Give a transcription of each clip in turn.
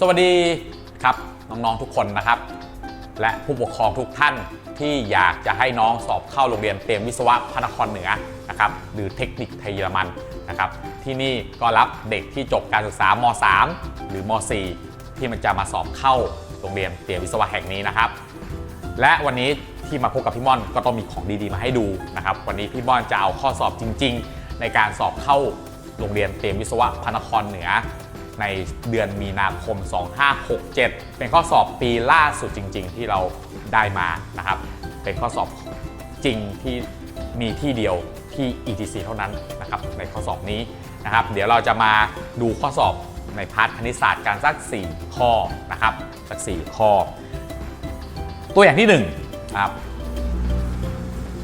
สวัสดีครับน้องๆทุกคนนะครับ และผู้ปกครองทุกท่านที่อยากจะให้น้องสอบเข้าโรงเรียนเตรียมวิศวะพระนครเหนือนะครับหรือเทคนิคไทยเยอรมันนะครับที่นี่ก็รับเด็กที่จบการศึกษาม3หรือม4ที่มันจะมาสอบเข้าโรงเรียนเตรียมวิศวะแห่งนี้นะครับ และวันนี้ที่มาพบกับพี่ม่อนก็ต้องมีของดีๆมาให้ดูนะครับ วันนี้พี่ม่อนจะเอาข้อสอบจริง ๆ ในการสอบเข้าโรงเรียนเตรียมวิศวะพระนครเหนือ ในเดือนมีนาคม 2567 เป็นข้อสอบปีล่าสุดจริง ๆ ที่เราได้มานะครับ เป็นข้อสอบจริงที่มีที่เดียวที่ ETC เท่านั้นนะครับในข้อสอบนี้นะครับ เดี๋ยวเราจะมาดูข้อสอบในพาร์ทคณิตศาสตร์การสัก 4 ข้อนะครับสัก 4 ข้อ ตัวอย่างที่1นะครับ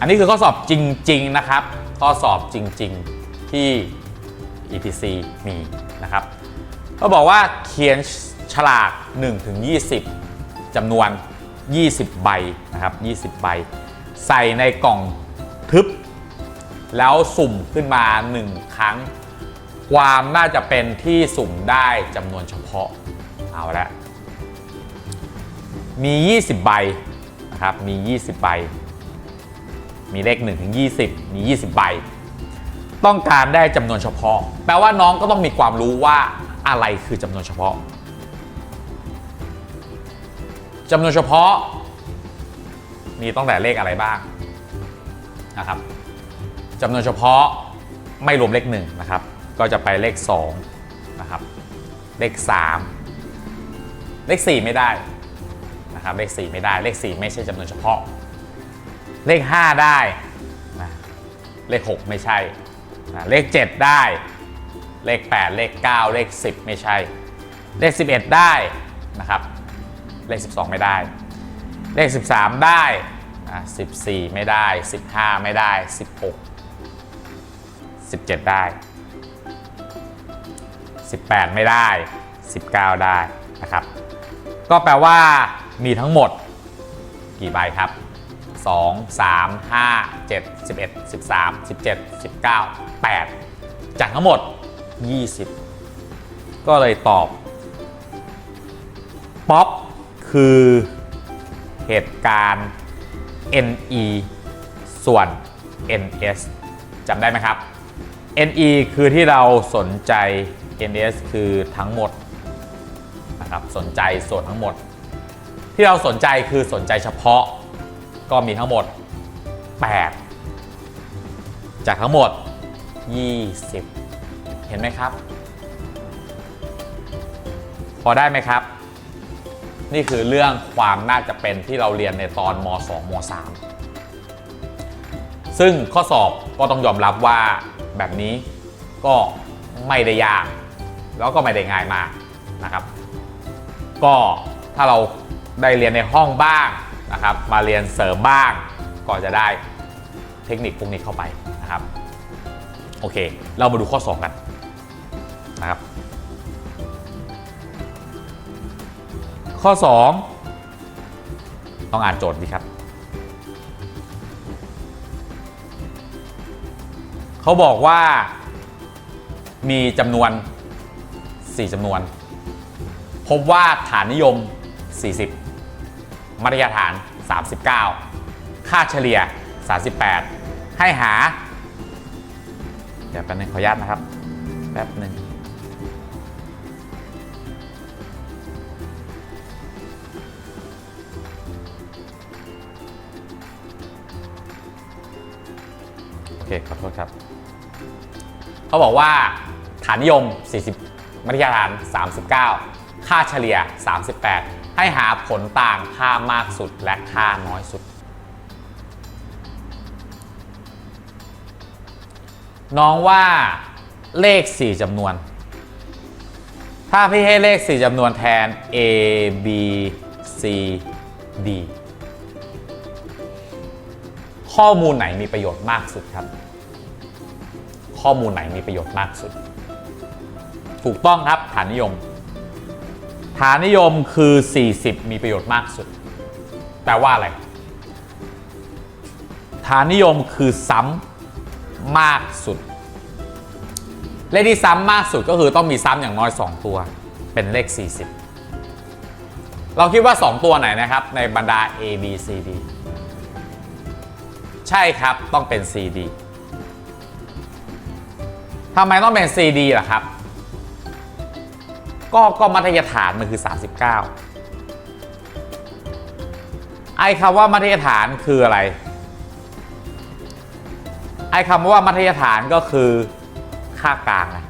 อันนี้คือข้อสอบจริง ๆ นะครับ ข้อสอบจริง ๆ ที่ ETC มี เขาบอกว่าเขียนฉลาก1ถึง20จำนวน 20 ใบนะครับ 20 ใบ ใส่ในกล่องทึบ แล้วสุ่มขึ้นมา 1 ครั้ง ความน่าจะเป็นที่สุ่มได้จำนวนเฉพาะ เอาละ มี 20 ใบนะครับ มี 20 ใบ มีเลข1ถึง20 มี 20 ใบ ต้องการได้จำนวนเฉพาะ แปลว่าน้องก็ต้องมีความรู้ว่า อะไรคือจำนวนเฉพาะจำนวนเฉพาะ มีตั้งแต่เลขอะไรบ้างนะครับจำนวนเฉพาะไม่รวมเลข1นะครับ ก็จะไปเลข2นะครับ เลข 3 เลข 4 ไม่ได้นะครับ เลข 4 ไม่ได้ เลข 4 ไม่ใช่จำนวนเฉพาะ เลข 5 ได้นะเลข 6 ไม่ใช่นะเลข 7 ได้ เลข 8 เลข 9 เลข 10 ไม่ใช่ เลข 11 ได้นะครับ เลข 12 ไม่ได้ เลข 13 ได้14 ไม่ได้ 15 ไม่ได้ 16 17 ได้ 18 ไม่ได้ 19 ได้นะครับ ก็แปลว่ามีทั้งหมดกี่ใบครับ 2 3 5 7 11 13 17 19 8 จากทั้งหมด 20 ก็เลยตอบ ป๊อปคือเหตุการณ์ NE ส่วน NS จำได้ไหมครับ NE คือที่เราสนใจ NS คือทั้งหมดนะครับสนใจส่วนทั้งหมด ที่เราสนใจคือสนใจเฉพาะก็มีทั้งหมด 8 จากทั้งหมด 20 ห็นไหมครับ พอได้ไหมครับ นี่คือเรื่องความน่าจะเป็นที่เราเรียนในตอนม 2 ม 3 ซึ่งข้อสอบก็ต้องยอมรับว่าแบบนี้ก็ไม่ได้ยาก แล้วก็ไม่ได้ง่ายมากนะครับ ก็ถ้าเราได้เรียนในห้องบ้างนะครับ มาเรียนเสริมบ้าง ก็จะได้เทคนิคพวกนี้เข้าไปนะครับ โอเค เรามาดูข้อ 2 กัน นะครับ ข้อ 2 ต้องอ่านโจทย์ดีครับ เขาบอกว่ามีจำนวน 4จำนวน พบว่าฐานนิยม 40มาตรฐาน 39 ค่าเฉลี่ย 38 ให้หา เดี๋ยวแป๊บนึงขออนุญาตนะครับ แป๊บหนึ่ง ขอโทษครับ เขาบอกว่าฐานนิยม 40 มัธยฐาน 39 ค่าเฉลี่ย 38 ให้หาผลต่างค่ามากสุดและค่าน้อยสุด น้องว่าเลข 4จำนวน ถ้าพี่ให้เลข 4จำนวนแทน A B C D ข้อมูลไหนมีประโยชน์มากสุดครับ ข้อมูลไหนมีประโยชน์มากสุด ถูกต้องครับฐานนิยม ฐานนิยมคือ 40 มีประโยชน์มากสุด แปลว่าอะไร ฐานนิยมคือซ้ำมากสุด เลขที่ซ้ำมากสุดก็คือต้องมีซ้ำอย่างน้อย 2 ตัว เป็นเลข 40 เราคิดว่า 2 ตัวไหนนะครับ ในบรรดา A B C D ใช่ครับต้องเป็น C D ทำไมต้องเป็น C D ล่ะครับ ก็ก็มัธยฐานมันคือ 39 ไอ้คำว่ามัธยฐานคืออะไร ไอ้คำว่ามัธยฐานก็คือค่ากลางนะ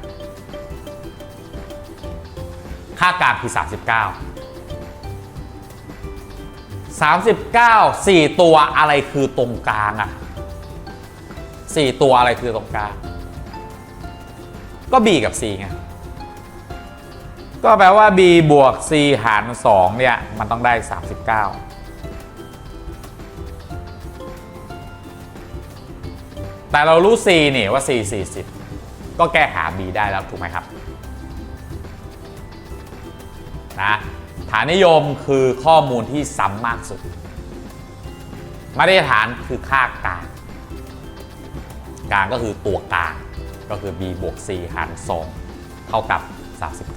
ค่ากลางคือ 39 39 4 ตัวอะไรคือตรงกลางอะ4ตัวอะไรคือตรงกลาง ก็ B กับ C ไง ก็แปลว่า b บวก c หาร 2 เนี่ย มันต้องได้ 39 แต่เรารู้ c นี่ว่า c 40 ก็แก้หา b ได้แล้ว ถูกไหมครับ นะ ฐานนิยมคือข้อมูลที่ซ้ำมากสุด มาตรฐานคือค่ากลางกลางก็คือตัวกลางก็คือ b บวก c หาร2เท่ากับ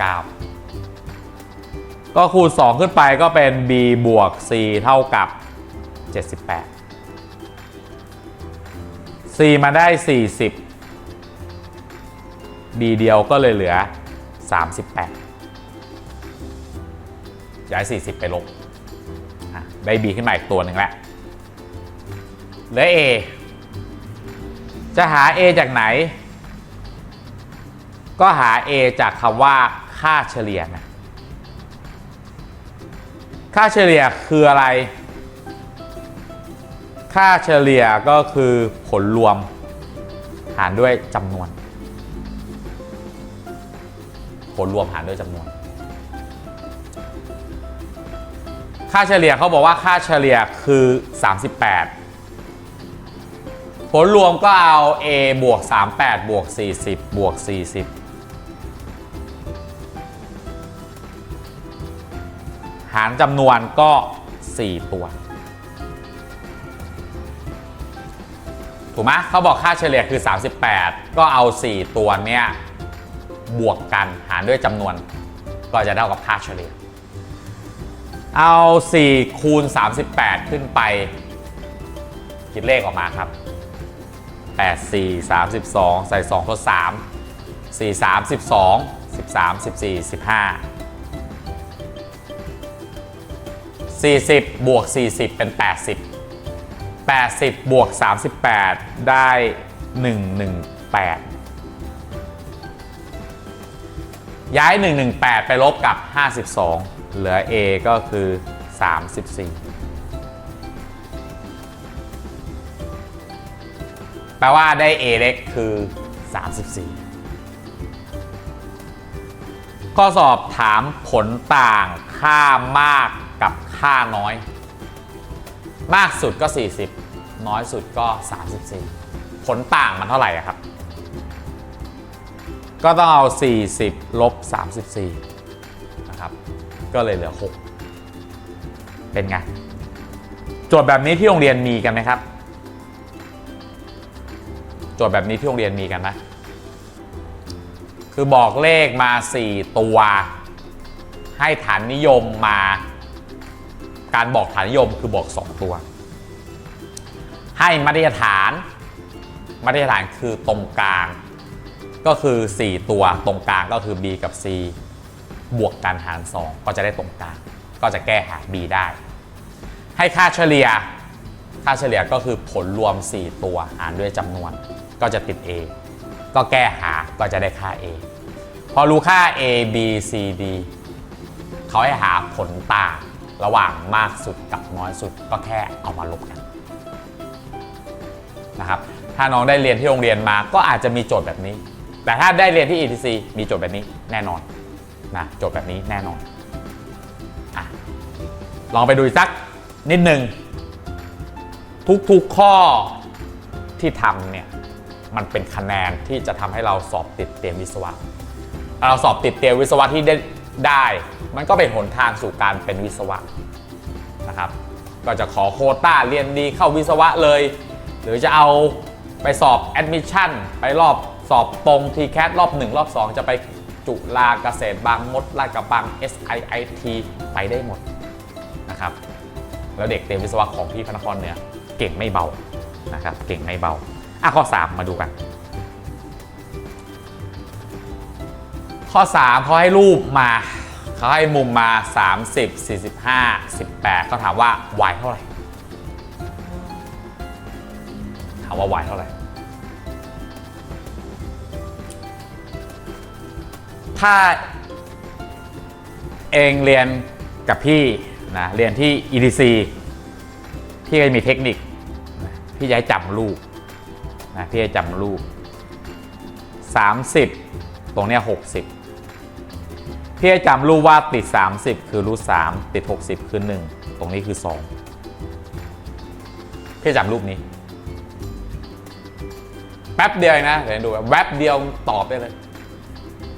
39 ก็คูณ 2 ขึ้นไปก็เป็น b บวก c เท่ากับ 78 c มาได้ 40 b เดียวก็เลยเหลือ 38 ย้าย 40 ไปลบได้ b ขึ้นมาอีกตัวหนึ่งแล้วเหลือ a จะหา a จากไหน ก็หา a จากคำว่าค่าเฉลี่ยนะค่าเฉลี่ยคืออะไร ค่าเฉลี่ยก็คือผลรวม หารด้วยจำนวน ผลรวมหารด้วยจำนวน ค่าเฉลี่ยเขาบอกว่าค่าเฉลี่ยคือ 38 ผลรวมก็เอา a บวก 38 บวก 40 บวก 40 หารจำนวนก็ 4 ตัว ถูกไหมเขาบอกค่าเฉลี่ยคือ 38 ก็เอา 4 ตัวเนี้ยบวกกันหารด้วยจำนวนก็จะเท่ากับค่าเฉลี่ย เอา4คูณ38 ขึ้นไป คิดเลขออกมาครับ 8 4 32 ใส่ 2 ทด 3 4 3 12 13 14 15 40 บวก 40 เป็น 80 80 บวก 38 ได้ 118 ย้าย 118 ไปลบกับ 52 เหลือ A ก็คือ 34 แปลว่าได้ A เล็กคือ 34 ข้อสอบถามผลต่างค่ามากกับค่าน้อย มากสุดก็ 40 น้อยสุดก็ 34 ผลต่างมันเท่าไหร่ครับ ก็ต้องเอา 40 ลบ 34 ก็เลยเหลือ 6 เป็นไง โจทย์แบบนี้ที่โรงเรียนมีกันไหมครับ โจทย์แบบนี้ที่โรงเรียนมีกันไหมคือบอกเลขมา 4 ตัว ให้ฐานนิยมมา การบอกฐานนิยมคือบอก 2 ตัว ให้มาตรฐานมาตรฐานคือตรงกลาง ก็คือ 4 ตัวตรงกลางก็คือ b กับ c บวกกันหาร 2 ก็จะได้ตรงกลางก็จะแก้หา b ได้ ให้ค่าเฉลี่ย ค่าเฉลี่ยก็คือผลรวม 4 ตัวหารด้วยจำนวน ก็จะติด a ก็แก้หาก็จะได้ค่า a พอรู้ค่า a b c d เขาให้หาผลต่างระหว่างมากสุดกับน้อยสุดก็แค่เอามาลบกันนะครับถ้าน้องได้เรียนที่โรงเรียนมาก็อาจจะมีโจทย์แบบนี้ แต่ถ้าได้เรียนที่ ETC มีโจทย์แบบนี้แน่นอน นะโจทย์แบบนี้แน่นอนอลองไปดูสักนิดหนึ่งทุกๆข้อที่ทำเนี่ยมันเป็นคะแนนที่จะทำให้เราสอบติดเตรียมวิศวะเราสอบติดเตรียมวิศวะที่ได้ได้ มันก็เป็นหนทางสู่การเป็นวิศวะนะครับ ก็จะขอโคต้าเรียนดีเข้าวิศวะเลย หรือจะเอาไปสอบแอดมิชชั่นไปรอบสอบตรง t c a t รอบ 1 รอบ 2 จะไป จุฬาเกษตรบางมดลาดกระบัง SIIT ไปได้หมดนะครับแล้วเด็กเตรียมวิศวะของพี่พระนครเหนือเก่งไม่เบานะครับเก่งไม่เบาอะข้อ 3 มาดูกัน ข้อ 3เขาให้รูปมาเขาให้มุมมา 30 45 18เขาถามว่า y เท่าไหร่ถามว่า y เท่าไหร่ ถ้าเองเรียนกับพี่นะเรียนที่ EDC พี่ก็จะมีเทคนิค พี่จะจำรูปนะพี่จะจำรูป30 ตรงเนี้ย60 พี่ให้จำรูปว่าติด 30 คือรูท3ติด 60 คือ 1 ตรงนี้คือ 2 พี่จำรูปนี้ แป๊บเดียวนะเดี๋ยวดูแวบเดียวตอบได้เลย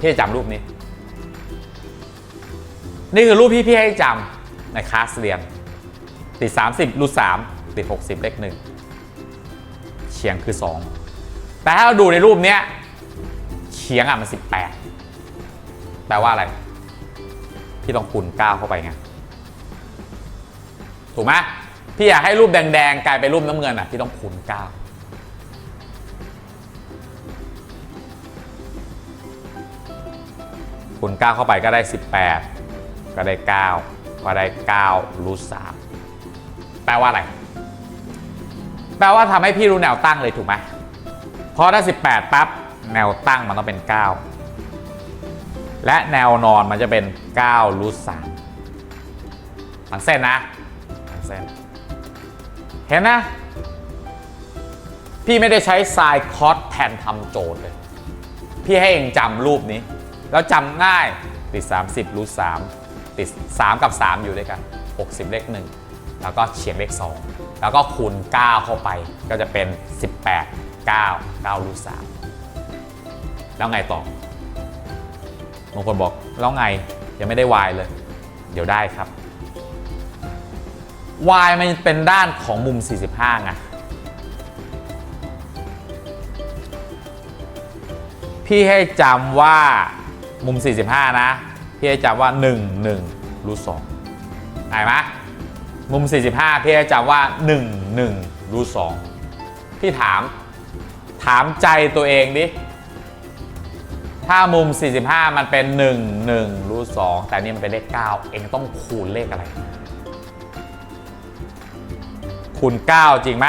พี่จะจำรูปนี้ นี่คือรูปที่พี่ให้จำในคลาสเรียน ติด 30รูท3ติด 60 เลข1เฉียงคือ 2 แต่ถ้าเราดูในรูปเนี้ยเฉียงอะมัน 18 แปลว่าอะไร พี่ต้องคูณ 9 เข้าไปไงถูกไหมพี่อยากให้รูปแดงๆ กลายเป็นรูปน้ำเงินอะพี่ต้องคูณ 9 คูณ9เข้าไปก็ได้ 18 ก็ได้ 9 ก็ได้9รูท3แปลว่าอะไร แปลว่าทำให้พี่รู้แนวตั้งเลยถูกไหมเพราะถ้า 18 ปั๊บ แนวตั้งมันต้องเป็น 9 และแนวนอนมันจะเป็น9รูท3ทั้งเส้นนะทั้งเส้น เห็นนะ พี่ไม่ได้ใช้ไซน์คอสแทนทำโจทย์เลย พี่ให้เองจำรูปนี้ แล้วจำง่ายติด 30รูท3ติด 3 กับ 3 อยู่ด้วยกัน 60 เลข 1 แล้วก็เฉียงเลข 2 แล้วก็คูณ 9 เข้าไปก็จะเป็น 18 9 9รูท3แล้วไงต่อบางคนบอกแล้วไงยังไม่ได้ y เลย เดี๋ยวได้ครับ y มันเป็นด้านของมุม 45ไงพี่ให้จำว่า มุม 45 นะ พี่ให้จำว่า 1 1รูท2ไหนไหมมุม 45 พี่ให้จำว่า 1 1รูท2พี่ถาม ถามใจตัวเองดิ ถ้ามุม 45 มันเป็น 1 1รูท2แต่นี่มันเป็นเลข 9 เองต้องคูณเลขอะไร คูณ 9 จริงไหม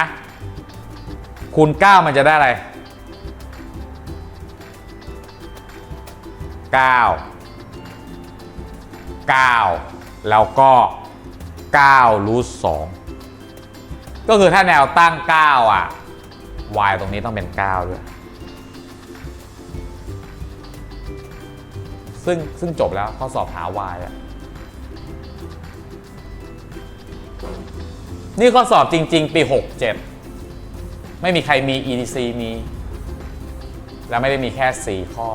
คูณ 9 มันจะได้อะไร 9 9 แล้วก็ 9 รูท2ก็คือถ้าแนวตั้ง 9 อะ y ตรงนี้ต้องเป็น 9 ด้วย ซึ่งซึ่งจบแล้วข้อสอบหา y อะนี่ข้อสอบจริง ๆ ปี 67 ไม่มีใครมี EDC มี แล้วไม่ได้มีแค่ 4 ข้อ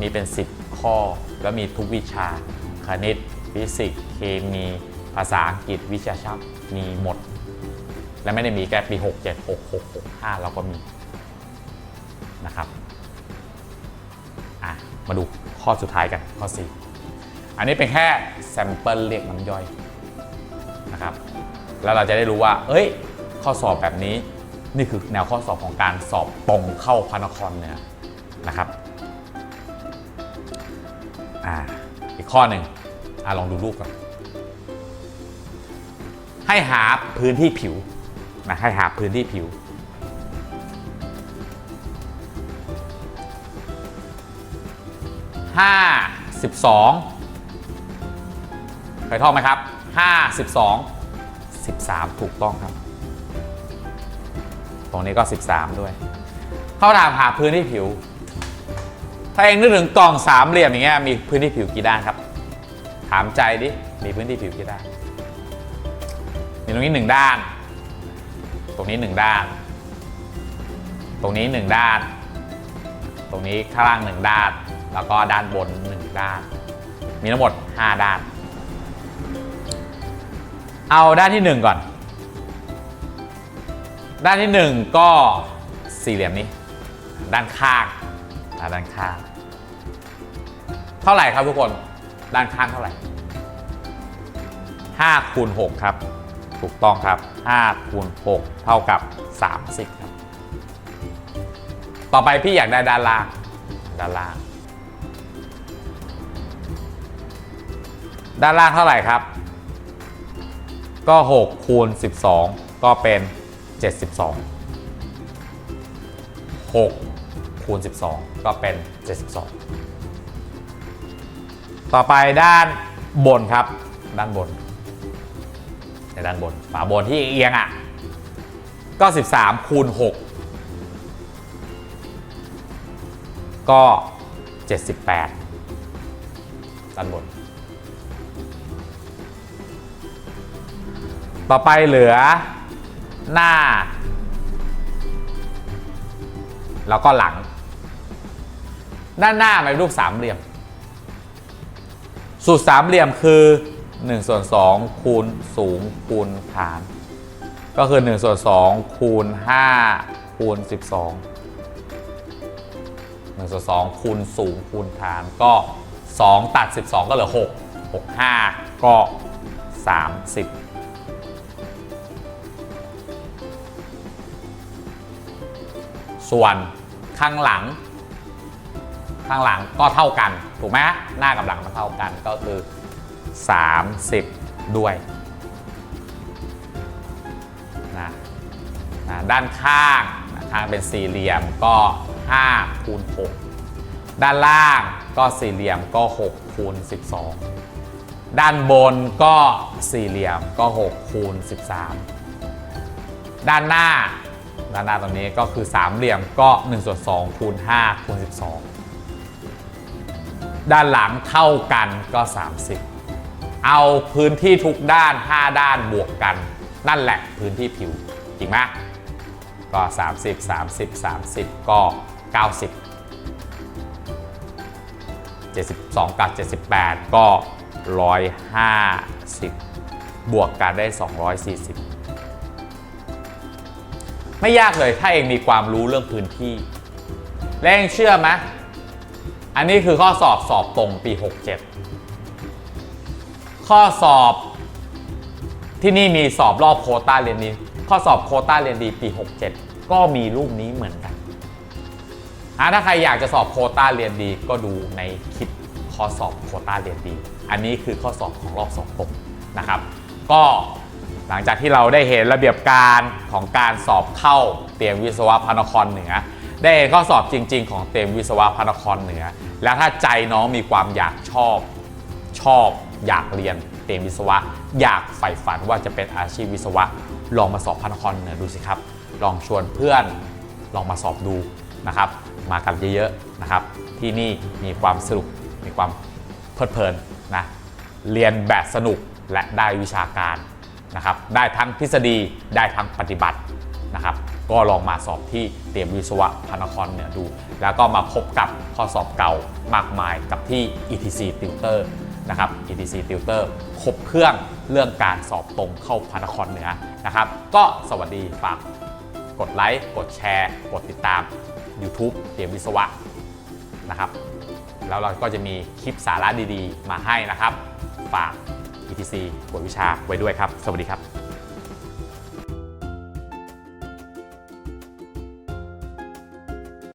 มีเป็น 10 ข้อ แล้วมีทุกวิชา คณิต ฟิสิกส์ เคมี ภาษาอังกฤษ วิชาช่างมีหมด และไม่ได้มีแค่ปี 67 66 65 เราก็มีนะครับมาดูข้อสุดท้ายกันข้อ 4 อันนี้เป็นแค่แซมเปิลเรียกน้ำย่อยนะครับ แล้วเราจะได้รู้ว่า เอ้ย ข้อสอบแบบนี้ นี่คือแนวข้อสอบของการสอบตรงเข้าพระนครเหนือนะครับ อ่าอีกข้อหนึ่งอ่าลองดูรูปก่อนให้หาพื้นที่ผิวนะให้หาพื้นที่ผิว ห้าสิบสองเคยท่องไหมครับห้าสิบสองสิบสามถูกต้องครับ ตรงนี้ก็13ด้วย เข้าถามหาพื้นที่ผิว ถ้าเองนึกถึงกล่องสามเหลี่ยมอย่างเงี้ยมีพื้นที่ผิวกี่ด้านครับ ถามใจดิมีพื้นที่ผิวกี่ด้านมีตรงนี้หนึ่งด้าน ตรงนี้หนึ่งด้าน ตรงนี้หนึ่งด้าน ตรงนี้ข้างล่างหนึ่งด้าน แล้วก็ด้านบนหนึ่งด้าน มีทั้งหมด5ด้าน เอาด้านที่1ก่อน ด้านที่1ก็สี่เหลี่ยมนี้ ด้านข้าง อ่าด้านข้าง เท่าไหร่ครับทุกคน ด้านข้างเท่าไหร่5คูณ6ครับ ถูกต้องครับ5คูณ6เท่ากับ 30 ครับ ต่อไปพี่อยากได้ด้านล่างด้านล่างด้านล่างเท่าไหร่ครับ ก็ 6 คูณ 12 ก็เป็น 72 6 คูณ 12 ก็เป็น 72 ต่อไปด้านบนครับ ด้านบน ในด้านบน ฝาบนที่เอียงอะ ก็ 13 คูณ 6 ก็ 78 ด้านบน ต่อไปเหลือหน้า แล้วก็หลัง ด้านหน้าเป็นรูปสามเหลี่ยม สูตรสามเหลี่ยมคือ1ส่วน2คูณสูงคูณฐาน ก็คือ1ส่วน2คูณ5คูณ12 1ส่วน2คูณสูงคูณฐานก็ 2 ตัด 12 ก็เหลือ 6 6 5 ก็ 30ส่วนข้างหลัง ข้างหลังก็เท่ากัน ถูกไหมหน้ากับหลังมันเท่ากันก็คือ 30 ด้วยนะนะด้านข้างนะข้างเป็นสี่เหลี่ยมก็5คูณ6ด้านล่างก็สี่เหลี่ยมก็6คูณ12 ด้านบนก็สี่เหลี่ยมก็6คูณ13 ด้านหน้าด้านหน้าตรงนี้ก็คือสามเหลี่ยมก็1ส่วน2คูณ5คูณ12 ด้านหลังเท่ากันก็ 30 เอาพื้นที่ทุกด้าน 5 ด้านบวกกัน นั่นแหละพื้นที่ผิวจริงไหมก็ 30 30 30 ก็ 90 72 กับ 78 ก็ 150 บวกกันได้ 240 ไม่ยากเลยถ้าเองมีความรู้เรื่องพื้นที่ และเองเชื่อไหม อันนี้คือข้อสอบสอบตรงปี 67 ข้อสอบที่นี่มีสอบรอบโคต้าเรียนดี ข้อสอบโคต้าเรียนดีปี 67 ก็มีรูปนี้เหมือนกันถ้าใครอยากจะสอบโคต้าเรียนดีก็ดูในคลิปข้อสอบโคต้าเรียนดี อันนี้คือข้อสอบของรอบสอบตรงนะครับ ก็หลังจากที่เราได้เห็นระเบียบการของการสอบเข้าเตรียมวิศวะพนครเหนือ ได้เห็นข้อสอบจริง ๆ ของเตรียมวิศวะพระนครเหนือ แล้วถ้าใจน้องมีความอยากชอบ ชอบอยากเรียนเตรียมวิศวะ อยากใฝ่ฝันว่าจะเป็นอาชีพวิศวะ ลองมาสอบพระนครเหนือดูสิครับ ลองชวนเพื่อนลองมาสอบดูนะครับ มากันเยอะๆนะครับ ที่นี่มีความสนุกมีความเพลิดเพลินนะเรียนแบบสนุกและได้วิชาการนะครับ ได้ทั้งทฤษฎีได้ทั้งปฏิบัติ ก็ลองมาสอบที่เตรียมวิศวะพระนครเหนือดู แล้วก็มาพบกับข้อสอบเก่ามากมายกับที่ ETC Tutor นะครับ ETC Tutor ครบเครื่องเรื่องการสอบตรงเข้าพระนครเหนือนะครับ ก็สวัสดีฝากกดไลค์ กดแชร์ กดติดตาม YouTube เตรียมวิศวะนะครับ แล้วเราก็จะมีคลิปสาระดีๆ มาให้นะครับ ฝาก ETC บทวิชาไว้ด้วยครับ สวัสดีครับ